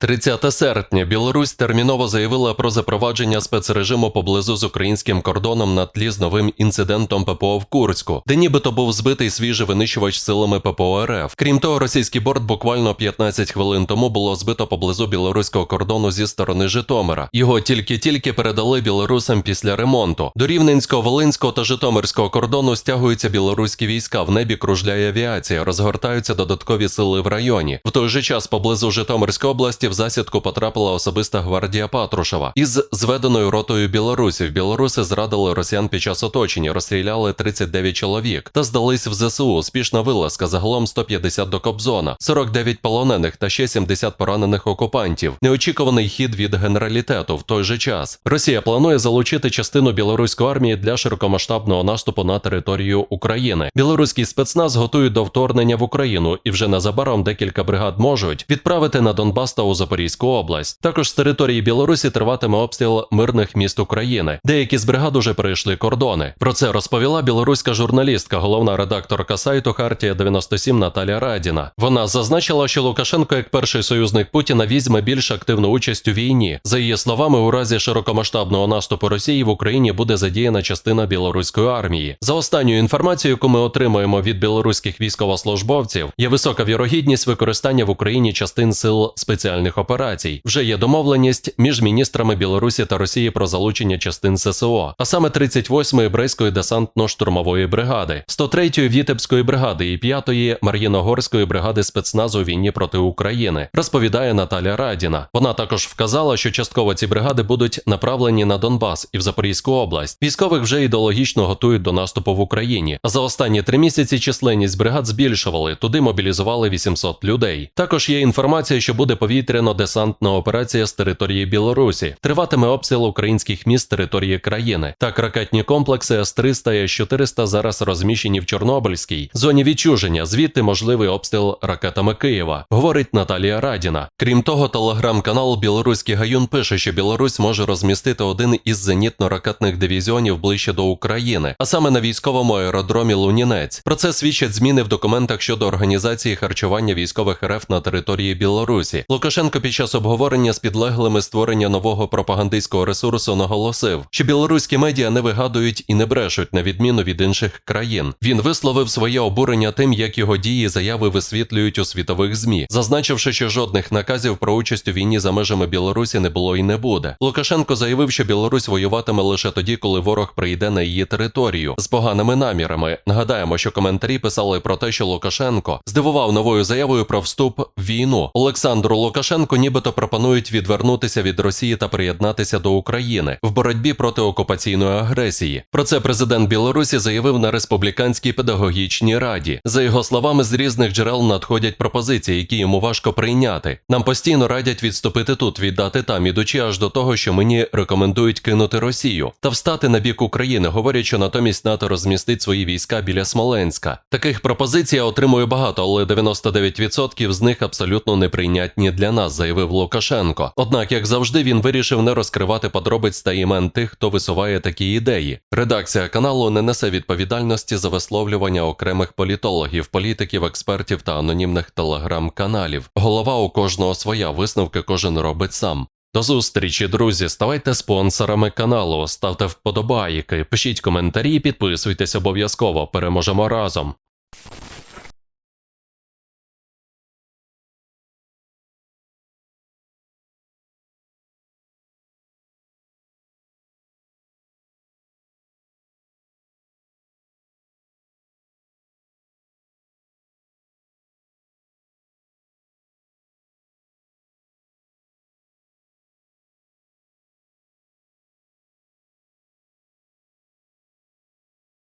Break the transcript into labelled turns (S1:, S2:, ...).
S1: 30 серпня Білорусь терміново заявила про запровадження спецрежиму поблизу з українським кордоном на тлі з новим інцидентом ППО в Курську, де нібито був збитий свіжий винищувач силами ППО РФ. Крім того, російський борт буквально 15 хвилин тому було збито поблизу білоруського кордону зі сторони Житомира. Його тільки-тільки передали білорусам після ремонту. До Рівненського, Волинського та Житомирського кордону стягуються білоруські війська. В небі кружляє авіація, розгортаються додаткові сили в районі. В той же час поблизу Житомирської області в засідку потрапила особиста гвардія Патрушева із зведеною ротою білорусів. Білоруси зрадили росіян під час оточення, розстріляли 39 чоловік та здались в ЗСУ. Успішна вилазка, загалом 150 до Кобзона, 49 полонених та ще 70 поранених окупантів. Неочікуваний хід від генералітету. В той же час Росія планує залучити частину білоруської армії для широкомасштабного наступу на територію України. Білоруський спецназ готують до вторгнення в Україну, і вже незабаром декілька бригад можуть відправити на Донбас та у Запорізьку область. Також з території Білорусі триватиме обстріл мирних міст України. Деякі з бригад уже перейшли кордони. Про це розповіла білоруська журналістка, головна редакторка сайту Хартія 97 Наталя Радіна. Вона зазначила, що Лукашенко, як перший союзник Путіна, візьме більш активну участь у війні. За її словами, у разі широкомасштабного наступу Росії в Україні буде задіяна частина білоруської армії. За останньою інформацією, яку ми отримуємо від білоруських військовослужбовців, є висока вірогідність використання в Україні частин сил спеціальних операцій. Вже є домовленість між міністрами Білорусі та Росії про залучення частин ССО, а саме 38-ї Брейської десантно-штурмової бригади, 103-ї Вітебської бригади і 5-ї Мар'їногорської бригади спецназу війні проти України, розповідає Наталя Радіна. Вона також вказала, що частково ці бригади будуть направлені на Донбас і в Запорізьку область. Військових вже ідеологічно готують до наступу в Україні. А за останні три місяці численність бригад збільшували. Туди мобілізували 800 людей. Також є інформація, що буде повітряно-десантна операція з території Білорусі. Триватиме обстріл українських міст території країни. Так, ракетні комплекси С-300 і С-400 зараз розміщені в Чорнобильській зоні відчуження. Звідти можливий обстріл ракетами Києва, говорить Наталія Радіна. Крім того, телеграм-канал Білоруський Гаюн пише, що Білорусь може розмістити один із зенітно-ракетних дивізіонів ближче до України, а саме на військовому аеродромі Лунінець. Про це свідчать зміни в документах щодо організації харчування військових РФ на території Білорусі. Лукашенко під час обговорення з підлеглими створення нового пропагандистського ресурсу наголосив, що білоруські медіа не вигадують і не брешуть на відміну від інших країн. Він висловив своє обурення тим, як його дії і заяви висвітлюють у світових змі, зазначивши, що жодних наказів про участь у війні за межами Білорусі не було і не буде. Лукашенко заявив, що Білорусь воюватиме лише тоді, коли ворог прийде на її територію з поганими намірами. Нагадаємо, що коментарі писали про те, що Лукашенко здивував новою заявою про вступ в війну. Олександру Лукашенку нібито пропонують відвернутися від Росії та приєднатися до України в боротьбі проти окупаційної агресії. Про це президент Білорусі заявив на республіканській педагогічній раді. За його словами, з різних джерел надходять пропозиції, які йому важко прийняти. Нам постійно радять відступити тут, віддати там, ідучи аж до того, що мені рекомендують кинути Росію та встати на бік України, говорять, що натомість НАТО розмістить свої війська біля Смоленська. Таких пропозицій я отримую багато, але 99% з них абсолютно неприйнятні для заявив Лукашенко. Однак, як завжди, він вирішив не розкривати подробиць та імен тих, хто висуває такі ідеї. Редакція каналу не несе відповідальності за висловлювання окремих політологів, політиків, експертів та анонімних телеграм-каналів. Голова у кожного своя висновки кожен робить сам. До зустрічі, друзі. Ставайте спонсорами каналу, ставте вподобайки, пишіть коментарі, підписуйтесь обов'язково. Переможемо разом.